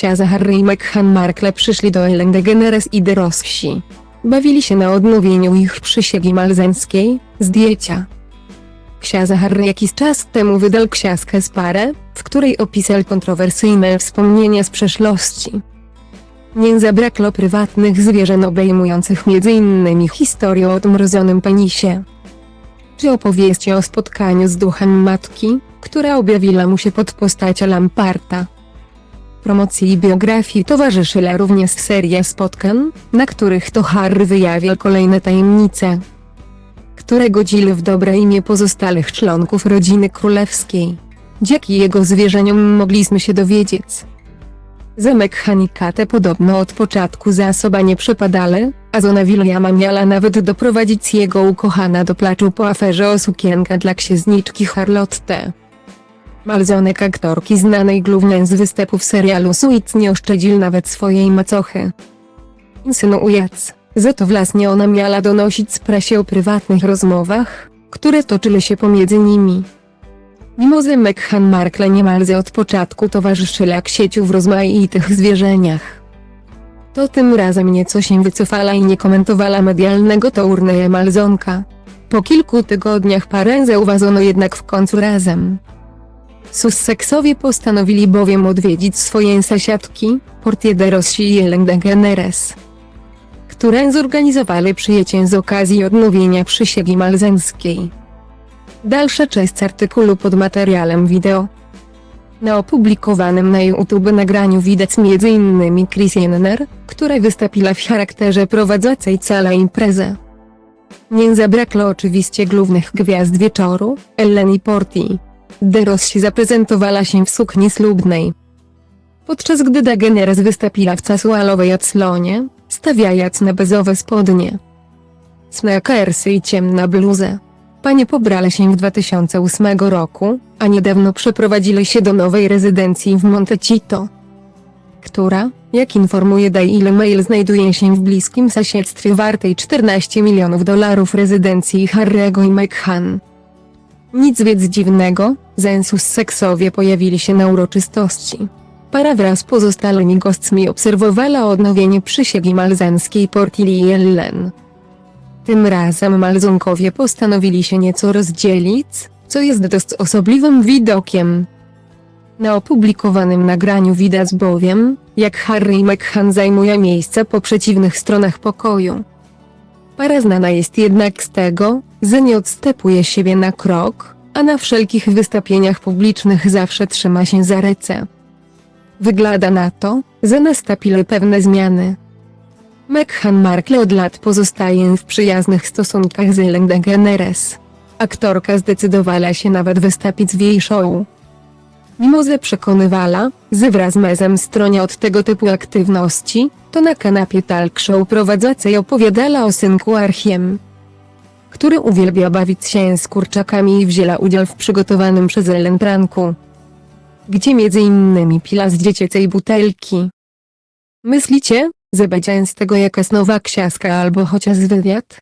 księdza Harry i Meghan Markle przyszli do Ellen DeGeneres i de Rossi. Bawili się na odnowieniu ich przysięgi malzenckiej, zdjęcia. Księdza Harry jakiś czas temu wydał książkę z parę, w której opisał kontrowersyjne wspomnienia z przeszłości. Nie zabrakło prywatnych zwierzeń obejmujących m.in. historię o odmrozonym penisie. Czy opowieści o spotkaniu z duchem matki, która objawiła mu się pod postacią Lamparta. Promocji biografii towarzyszyła również seria spotkań, na których to Harry wyjawia kolejne tajemnice, które godziły w dobre imię pozostałych członków rodziny królewskiej. Dzięki jego zwierzeniom mogliśmy się dowiedzieć. Zamek Hanikate podobno od początku za osoba nie przepadale, a żona Williama miała nawet doprowadzić jego ukochana do placzu po aferze o sukienkę dla księżniczki Charlotte. Malzonek aktorki znanej głównie z występów serialu Suits nie oszczędził nawet swojej macochy. Insynuując, że to właśnie ona miała donosić z prasie o prywatnych rozmowach, które toczyły się pomiędzy nimi. Mimo że Meghan Markle niemalże od początku towarzyszyła księciu w rozmaitych zwierzeniach. To tym razem nieco się wycofała i nie komentowała medialnego turnieja Malzonka. Po kilku tygodniach parę zauważono jednak w końcu razem. Sussexowie postanowili bowiem odwiedzić swoje sąsiadki, Portier de Rossi i Ellen DeGeneres, które zorganizowali przyjęcie z okazji odnowienia przysięgi malzenckiej. Dalsza część artykułu pod materiałem wideo. Na opublikowanym na YouTube nagraniu widać m.in. Chris Jenner, która wystąpiła w charakterze prowadzącej całą imprezę. Nie zabrakło oczywiście głównych gwiazd wieczoru, Ellen i Porti. Rossi zaprezentowała się w sukni ślubnej. Podczas gdy Dageneres wystąpiła w casualowej odsłonie, stawiając na bezowe spodnie. Sneakersy i ciemna bluzę. Panie pobrali się w 2008 roku, a niedawno przeprowadzili się do nowej rezydencji w Montecito, która, jak informuje Daily Mail znajduje się w bliskim sąsiedztwie wartej 14 milionów dolarów rezydencji Harry'ego i Meghan. Nic więc dziwnego, Zensus seksowie pojawili się na uroczystości. Para wraz z pozostałymi gośćmi obserwowała odnowienie przysięgi malzańskiej Portili i Ellen. Tym razem Malzonkowie postanowili się nieco rozdzielić, co jest dość osobliwym widokiem. Na opublikowanym nagraniu widać bowiem, jak Harry i Meghan zajmują miejsca po przeciwnych stronach pokoju. Para znana jest jednak z tego, że nie odstępuje siebie na krok, a na wszelkich wystąpieniach publicznych zawsze trzyma się za ręce. Wygląda na to, że nastąpiły pewne zmiany. Meghan Markle od lat pozostaje w przyjaznych stosunkach z Ellen DeGeneres. Aktorka zdecydowała się nawet wystąpić w jej show. Mimo że przekonywała, że wraz mezem stronia od tego typu aktywności, to na kanapie talk show prowadzącej opowiadała o synku Archiem, który uwielbia bawić się z kurczakami i wzięła udział w przygotowanym przez Ellen pranku, gdzie między innymi pila z dziecięcej butelki. Myślicie, będzie z tego jakaś nowa książka albo chociaż wywiad?